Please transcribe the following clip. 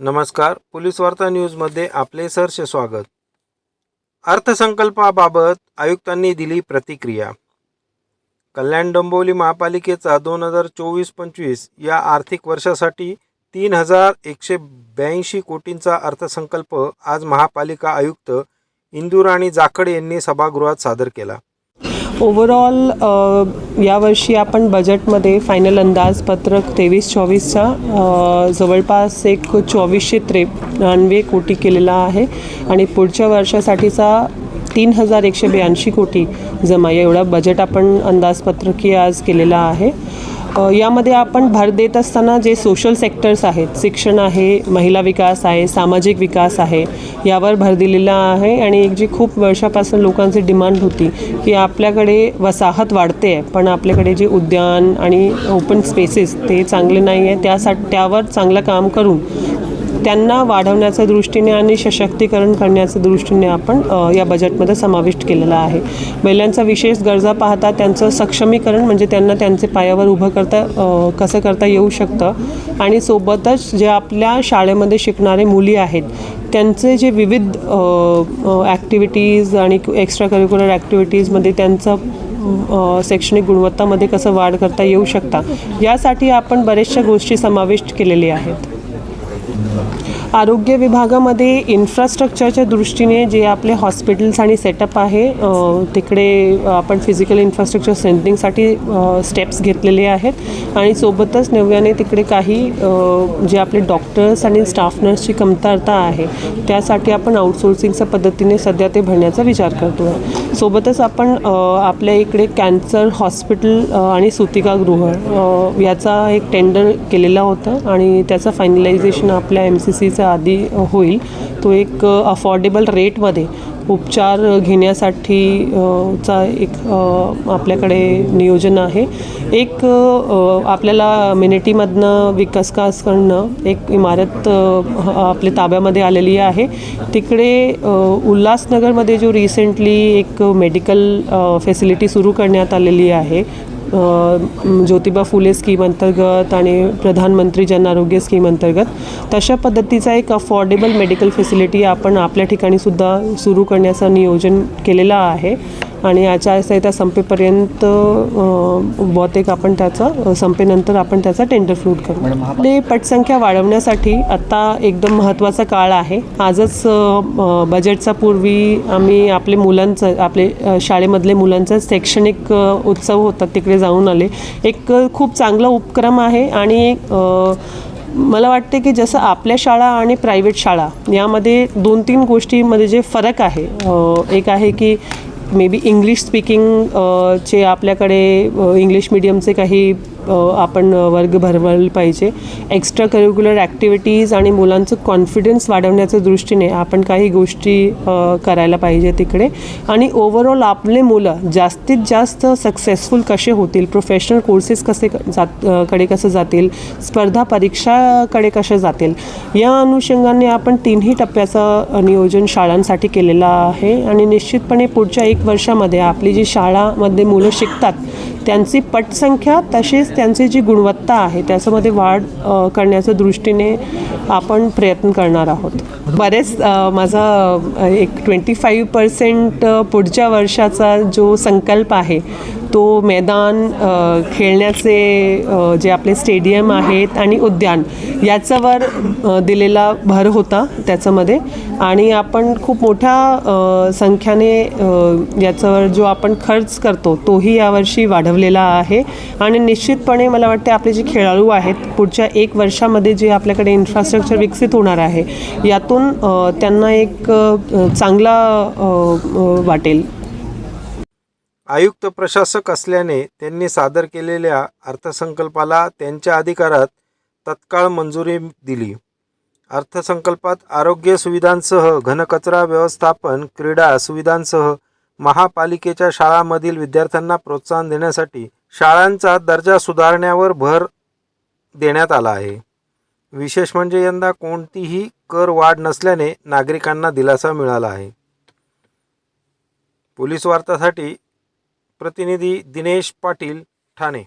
नमस्कार. पोलीस वार्ता न्यूजमध्ये आपले सरसे स्वागत. अर्थसंकल्पाबाबत आयुक्तांनी दिली प्रतिक्रिया. कल्याण डोंबिवली महापालिकेचा दोन हजार चोवीस पंचवीस या आर्थिक वर्षासाठी तीन हजार एकशे ब्याऐंशी कोटींचा अर्थसंकल्प आज महापालिका आयुक्त इंदुराणी जाखड यांनी सभागृहात सादर केला. ओव्हरऑल uh, यावर्षी आपण बजेटमध्ये फायनल अंदाजपत्रक तेवीस चोवीसचा uh, जवळपास एक चोवीसशे त्रेपन्नवे कोटी केलेला आहे आणि पुढच्या वर्षासाठीचा तीन हजार एकशे ब्याऐंशी कोटी जमा एवढा बजेट आपण अंदाजपत्रकी आज केलेला आहे. यामध्ये आपण भर देत असताना जे सोशल सेक्टर्स आहेत शिक्षण आहे महिला विकास आहे सामाजिक विकास आहे यावर भर दिलेला आहे आणि एक जी खूप वर्षापासून लोकांची डिमांड होती की आपल्याकडे वसाहत वाढते आहे पण आपल्याकडे जे उद्यान आणि ओपन स्पेसेस ते चांगले नाही आहे त्यासाठी त्यावर चांगलं काम करून त्यांना वाढवण्याच्या दृष्टीने आणि सशक्तीकरण करण्याच्या दृष्टीने आपण या बजेटमध्ये समाविष्ट केलेला आहे. महिलांचा विशेष गरजा पाहता त्यांचं सक्षमीकरण म्हणजे त्यांना त्यांचे पायावर उभं करता कसं करता येऊ शकतं आणि सोबतच जे आपल्या शाळेमध्ये शिकणारे मुली आहेत त्यांचे जे विविध ॲक्टिव्हिटीज आणि एक्स्ट्रा करिक्युलर ॲक्टिव्हिटीजमध्ये त्यांचं शैक्षणिक गुणवत्तामध्ये कसं वाढ करता येऊ शकता यासाठी आपण बऱ्याचशा गोष्टी समाविष्ट केलेल्या आहेत. 我们。आरोग्य विभागामध्ये इन्फ्रास्ट्रक्चरच्या दृष्टीने जे आपले हॉस्पिटल्स आणि सेटअप आहे तिकडे आपण फिजिकल इन्फ्रास्ट्रक्चर स्ट्रेंथनिंगसाठी स्टेप्स घेतलेले आहेत. आणि सोबतच नव्याने तिकडे काही जे आपले डॉक्टर्स आणि स्टाफ नर्सची कमतरता आहे त्यासाठी आपण आउटसोर्सिंगच्या पद्धतीने सध्या ते भरण्याचा विचार करतो आहे सोबतच आपण आपल्या इकडे कॅन्सर हॉस्पिटल आणि सुतिकागृह याचा एक टेंडर केलेला होता आणि त्याचं फायनलायझेशन आपल्या एम सी सीच्या आधी होईल. तो एक अफोर्डेबल रेटमध्ये उपचार घेण्यासाठी चा एक आपल्याकडे नियोजन आहे. एक आपल्याला मिनिटीमधनं विकासकासकडनं एक इमारत आपल्या ताब्यामध्ये आलेली आहे. तिकडे उल्हासनगरमध्ये जो रिसेंटली एक मेडिकल फॅसिलिटी सुरू करण्यात आलेली आहे ज्योतिबा फुले स्कीम अंतर्गत आणि प्रधानमंत्री जन आरोग्य स्कीम अंतर्गत तशा पद्धतीचा एक अफोर्डेबल मेडिकल फॅसिलिटी आपण आपल्या ठिकाणी सुद्धा सुरू करण्याचं नियोजन केलेलं आहे. आणि आचारसंहिता संपेपर्यंत बहुतेक आपण त्याचा संपेनंतर आपण त्याचा टेंडर फ्लूट करू. आपली पटसंख्या वाढवण्यासाठी आता एकदम महत्त्वाचा काळ आहे. आजच बजेटचा पूर्वी आम्ही आपले मुलांचं आपले शाळेमधले मुलांचा शैक्षणिक उत्सव होता तिकडे जाऊन आले. एक खूप चांगला उपक्रम आहे आणि मला वाटते की जसं आपल्या शाळा आणि प्रायव्हेट शाळा यामध्ये दोन तीन गोष्टीमध्ये जे फरक आहे एक आहे की मे बी इंग्लिश स्पीकिंग चे आपल्याकडे इंग्लिश मिडियमचे काही आपण वर्ग भरवले पाहिजे. एक्स्ट्रा करिक्युलर ॲक्टिव्हिटीज आणि मुलांचं कॉन्फिडन्स वाढवण्याच्या दृष्टीने आपण काही गोष्टी करायला पाहिजे तिकडे. आणि ओव्हरऑल आपले मुलं जास्तीत जास्त सक्सेसफुल कसे होतील? प्रोफेशनल कोर्सेस कसे क- जात कडे कसं जातील? स्पर्धा परीक्षाकडे कसे जातील? या अनुषंगाने आपण तिन्ही टप्प्याचं नियोजन शाळांसाठी केलेलं आहे. आणि निश्चितपणे पुढच्या एक वर्षामध्ये आपली जी शाळामध्ये मुलं शिकतात त्यांची पटसंख्या तसेच त्यांची जी गुणवत्ता आहे त्याच्यामध्ये वाढ करण्याच्या दृष्टीने आपण प्रयत्न करणार आहोत. बरेच माझा एक ट्वेंटी फाईव्ह पर्सेंट पुढच्या वर्षाचा जो संकल्प आहे तो मैदान खेळण्याचे जे आपले स्टेडियम आहेत आणि उद्यान याच्यावर दिलेला भर होता त्याच्यामध्ये. आणि आपण खूप मोठ्या संख्याने याच्यावर जो आपण खर्च करतो तोही यावर्षी वाढवलेला आहे. आणि निश्चितपणे मला वाटते आपले जे खेळाडू आहेत पुढच्या एक वर्षामध्ये जे आपल्याकडे इन्फ्रास्ट्रक्चर विकसित होणार आहे यातून त्यांना एक चांगला वाटेल. आयुक्त प्रशासक असल्याने त्यांनी सादर केलेल्या अर्थसंकल्पाला त्यांच्या अधिकारात तत्काळ मंजुरी दिली. अर्थसंकल्पात आरोग्य सुविधांसह घनकचरा व्यवस्थापन क्रीडा सुविधांसह महापालिकेच्या शाळांमधील विद्यार्थ्यांना प्रोत्साहन देण्यासाठी शाळांचा दर्जा सुधारण्यावर भर देण्यात आला आहे. विशेष म्हणजे यंदा कोणतीही कर वाढ नसल्याने नागरिकांना दिलासा मिळाला आहे. पोलीस वार्तासाठी प्रतिनिधी दिनेश पाटील ठाणे.